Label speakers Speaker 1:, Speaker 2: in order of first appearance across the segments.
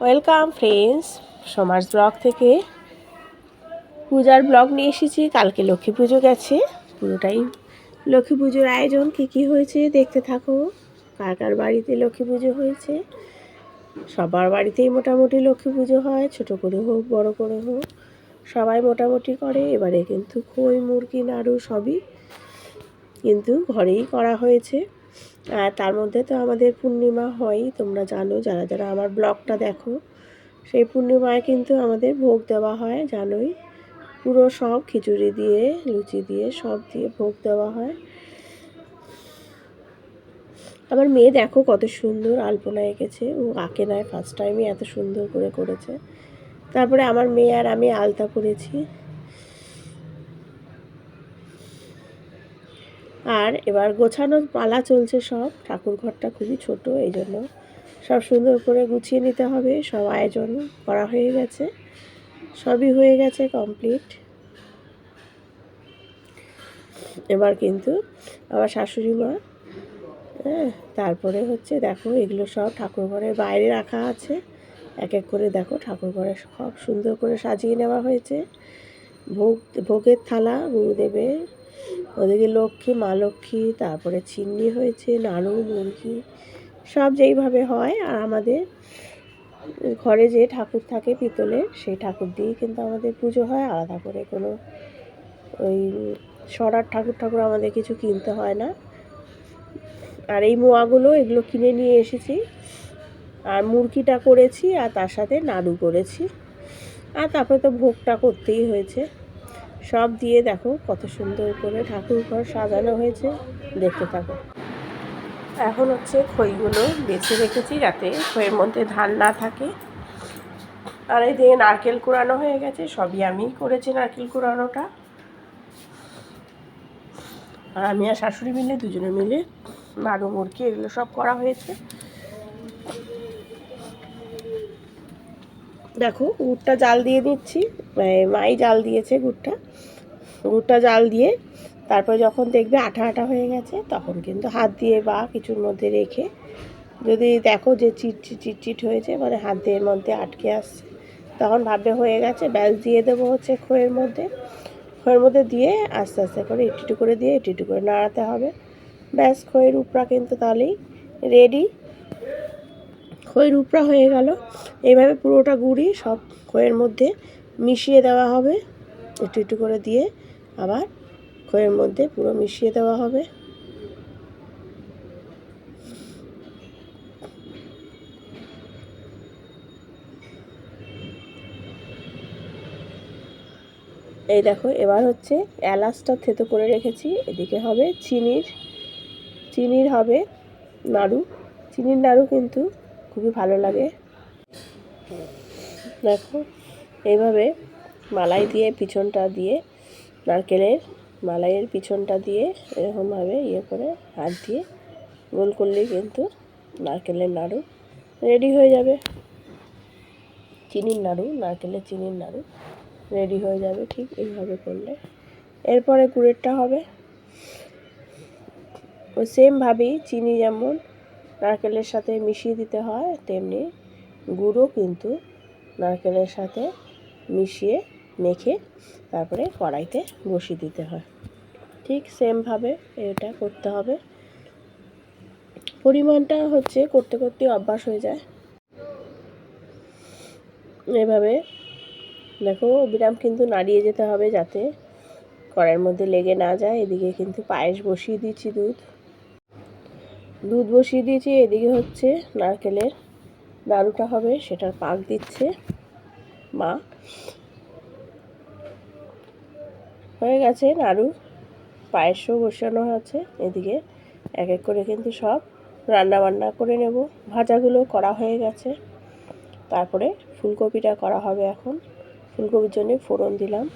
Speaker 1: Welcome friends সমাজ blog থেকে পূজার ব্লগ নিয়ে এসেছি। কালকে লক্ষ্মী পুজো গেছে। পুরোটাই লক্ষ্মী পুজোর আয়োজন। কী কী হয়েছে দেখতে থাকো। কার কার বাড়িতে লক্ষ্মী পুজো হয়েছে? সবার বাড়িতেই মোটামুটি লক্ষ্মী পুজো হয়। ছোট করে হোক, বড় করে হোক। সবাই মোটামুটি করে। এবারে কিন্তু খই, মুরগি, নাড়ু সবই কিন্তু ঘরেই করা হয়েছে। আর তার মধ্যে তো আমাদের পূর্ণিমা হয়ই তোমরা জানো, যারা যারা আমার ব্লগটা দেখো, সেই পূর্ণিমায় কিন্তু আমাদের ভোগ দেওয়া হয়, জানোই। পুরো সব খিচুড়ি দিয়ে, লুচি দিয়ে, সব দিয়ে ভোগ দেওয়া হয়। আমার মেয়ে দেখো কত সুন্দর আলপনা এঁকেছে, ও আঁকে নেয় ফার্স্ট টাইমই এত সুন্দর করে করেছে। তারপরে আমার মেয়ে আর আমি আলতা করেছি। আর এবার গোছানোর পালা চলছে সব। ঠাকুর ঘরটা খুবই ছোট, এই জন্য সব সুন্দর করে গুছিয়ে নিতে হবে। সব আয়োজন করা হয়ে গেছে। সবই হয়ে গেছে কমপ্লিট। এবার কিন্তু আবার শাশুড়ি মা হ্যাঁ তারপরে হচ্ছে দেখো এগুলো সব ঠাকুর ঘরের বাইরে রাখা আছে। এক এক করে দেখো ঠাকুর ঘরে সব সুন্দর করে সাজিয়ে নেওয়া হয়েছে। ভোগ, ভোগের থালা গুরুদেবের ওদিকে লক্ষ্মী, মা লক্ষ্মী, তারপরে চিন্নি হয়েছে নাড়ু মুরগি, সব যেইভাবে হয় আর আমাদের ঘরে যে ঠাকুর থাকে পিতলের সেই ঠাকুর দিয়েই কিন্তু আমাদের পুজো হয়। আলাদা করে কোনো ওই সরার ঠাকুর ঠাকুর আমাদের কিছু কিনতে হয় না। আর এই মোয়াগুলো এগুলো কিনে নিয়ে এসেছি। আর মুরগিটা করেছি আর তার সাথে নাড়ু করেছি। আর তারপরে তো ভোগটা করতেই হয়েছে। সব দিয়ে দেখো কত সুন্দর করে ঠাকুর ঘর সাজানো হয়েছে। দেখতে থাকো। এখন হচ্ছে খইগুলো বেছে রেখেছি যাতে খইয়ের মধ্যে ধান না থাকে। আর এই দিয়ে নারকেল কুড়ানো হয়ে গেছে, সবই আমিই করেছি নারকেল কুড়ানোটা। আর আমি আর শাশুড়ি মিলে, দুজনে মিলে নাড়ু মুরগি এগুলো সব করা হয়েছে। দেখো, গুড়টা জাল দিয়ে দিচ্ছি। মাই জাল দিয়েছে গুড়টা। গুড়টা জাল দিয়ে তারপরে যখন দেখবে আঠা আঠা হয়ে গেছে, তখন কিন্তু হাত দিয়ে বা কিছুর মধ্যে রেখে যদি দেখো যে চিটচিট চিটচিট হয়েছে মানে হাত দিয়ে মধ্যে আটকে আসছে, তখন ভাববে হয়ে গেছে, ব্যাস দিয়ে দেবো হচ্ছে খোয়ের মধ্যে। খোয়ের মধ্যে দিয়ে আস্তে আস্তে করে একটু করে দিয়ে একটু করে নাড়াতে হবে। ব্যাস খইয়ের উপরা কিন্তু তাহলেই রেডি খইয়ের উপরা হয়ে গেল। এইভাবে পুরোটা গুঁড়ি সব খইয়ের মধ্যে মিশিয়ে দেওয়া হবে, একটু একটু করে দিয়ে। আবার খইয়ের মধ্যে পুরো মিশিয়ে দেওয়া হবে। এই দেখো, এবার হচ্ছে এলাচটা থেতো করে রেখেছি। এদিকে হবে চিনির চিনির হবে নাড়ু। চিনির নাড়ু কিন্তু খুবই ভালো লাগে। দেখো, এইভাবে মালাই দিয়ে, পিছনটা দিয়ে নারকেলের মালাইয়ের পিছনটা দিয়ে এরকমভাবে ইয়ে করে হাত দিয়ে গোল করলেই কিন্তু নারকেলের নাড়ু রেডি হয়ে যাবে। চিনির নাড়ু নারকেলের চিনির নাড়ু রেডি হয়ে যাবে ঠিক এইভাবে করলে। এরপরে গুড়েরটা হবে। ওই সেমভাবেই চিনি যেমন নারকেলের সাথে মিশিয়ে দিতে হয়, তেমনি গুঁড়ও কিন্তু নারকেলের সাথে মিশিয়ে মেখে তারপরে কড়াইতে বসিয়ে দিতে হয়। ঠিক সেমভাবে এটা করতে হবে। পরিমাণটা হচ্ছে করতে করতে অভ্যাস হয়ে যায়। এভাবে দেখো বিরাম কিন্তু নাড়িয়ে যেতে হবে যাতে কড়াইয়ের মধ্যে লেগে না যায়। এদিকে কিন্তু পায়েস বসিয়ে দিচ্ছি দুধ। দুধ বসিয়ে দিয়েছি। এদিকে হচ্ছে নারকেলের দারুটা হবে সেটার পাক দিচ্ছে মা। হয়ে গেছে, নাড়ু, পায়েসও বসানো আছে এদিকে। এক এক করে কিন্তু সব রান্না বান্না করে নেব। ভাজাগুলো করা হয়ে গেছে। তারপরে ফুলকপিটা করা হবে এখন। ফুলকপির জন্য ফোড়ন দিলাম।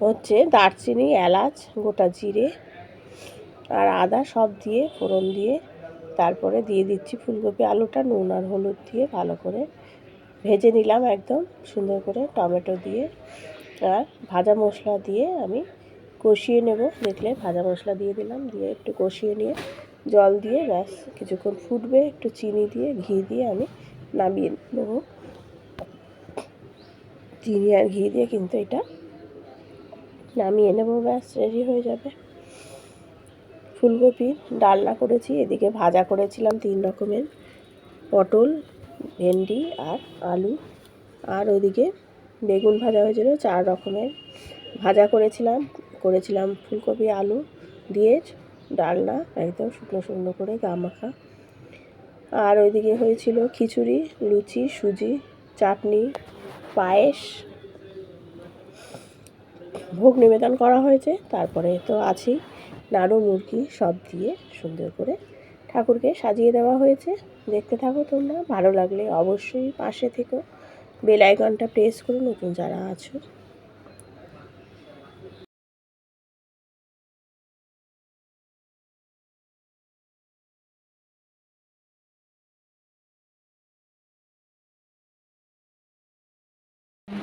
Speaker 1: হচ্ছে দারচিনি, এলাচ, গোটা জিরে আর আদা সব দিয়ে ফোড়ন দিয়ে তারপরে দিয়ে দিচ্ছি ফুলকপি আলুটা নুন আর হলুদ দিয়ে ভালো করে। ভেজে নিলাম একদম সুন্দর করে টমেটো দিয়ে আর ভাজা মশলা দিয়ে আমি কষিয়ে নেব। দেখলে ভাজা মশলা দিয়ে দিলাম, দিয়ে একটু কষিয়ে নিয়ে জল দিয়ে ব্যাস, কিছুক্ষণ ফুটবে, একটু চিনি দিয়ে, ঘি দিয়ে আমি নামিয়ে নেব। চিনি আর ঘি দিয়ে কিন্তু এটা নামিয়ে নেব, ব্যাস রেডি হয়ে যাবে। ফুলকপি ডালনা করেছি, এদিকে ভাজা করেছিলাম তিন রকমের, পটল ভেন্ডি আর আলু। আর ওদিকে বেগুন ভাজা হয়েছিল, চার রকমের। ভাজা করেছিলাম করেছিলাম ফুলকপি, আলু দিয়ে ডালনা, একদম শুকনো শুকনো করে গা মাখা। আর ওইদিকে হয়েছিল খিচুড়ি, লুচি, সুজি, চাটনি, পায়েস। ভোগ নিবেদন করা হয়েছে, তারপরে তো আছেই। নাড়ু, মুরগি সব দিয়ে সুন্দর করে ঠাকুরকে সাজিয়ে দেওয়া হয়েছে। দেখতে থাকো তোমরা, ভালো লাগলে অবশ্যই পাশে থেকো। বেল আইকনটা প্রেস করে, নতুন যারা আছো।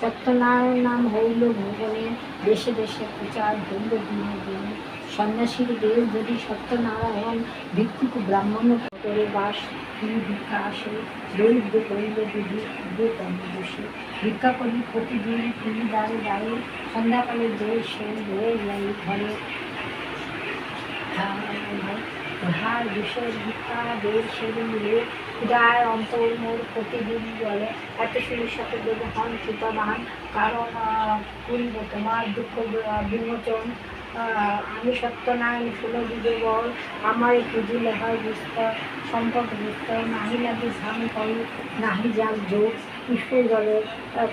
Speaker 2: সত্যনারায়ণ নাম হইল ভুবনে। দেশে দেশে প্রচার হইল দিনে দিনে। সন্ন্যাসীর দেব যদি সত্যনারায়ণ ভিত্তিক ব্রাহ্মণ করে বাস, তিনি ভিক্ষা আসে। দরিদ্র করিল বসে। ভিক্ষা করি প্রতিদিন তিনি দাঁড়ে দাঁড়িয়ে সন্ধ্যাকালে দই সে রয়ে ঘরে। ভার বিষয়ের ভিক্ষা বের মিলে ক্ষুদায় অন্তর মোর প্রতিদিন জলে এত সুরের সাথে দেবে হন কৃপাবান কারণ করিব তোমার দুঃখ আহ, আমি সত্য নাই সত্যনারায়ণ সুলভিত বল। আমার পুজিলে হয় বিস্তর সম্পদ বিস্তর নাহি লাগে ধান করো নাহি যাক যোগ। পুষ্প জলে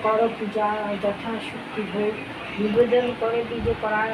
Speaker 2: কর পূজা যথা শক্তি ভোগ। নিবেদন করে বিজে করার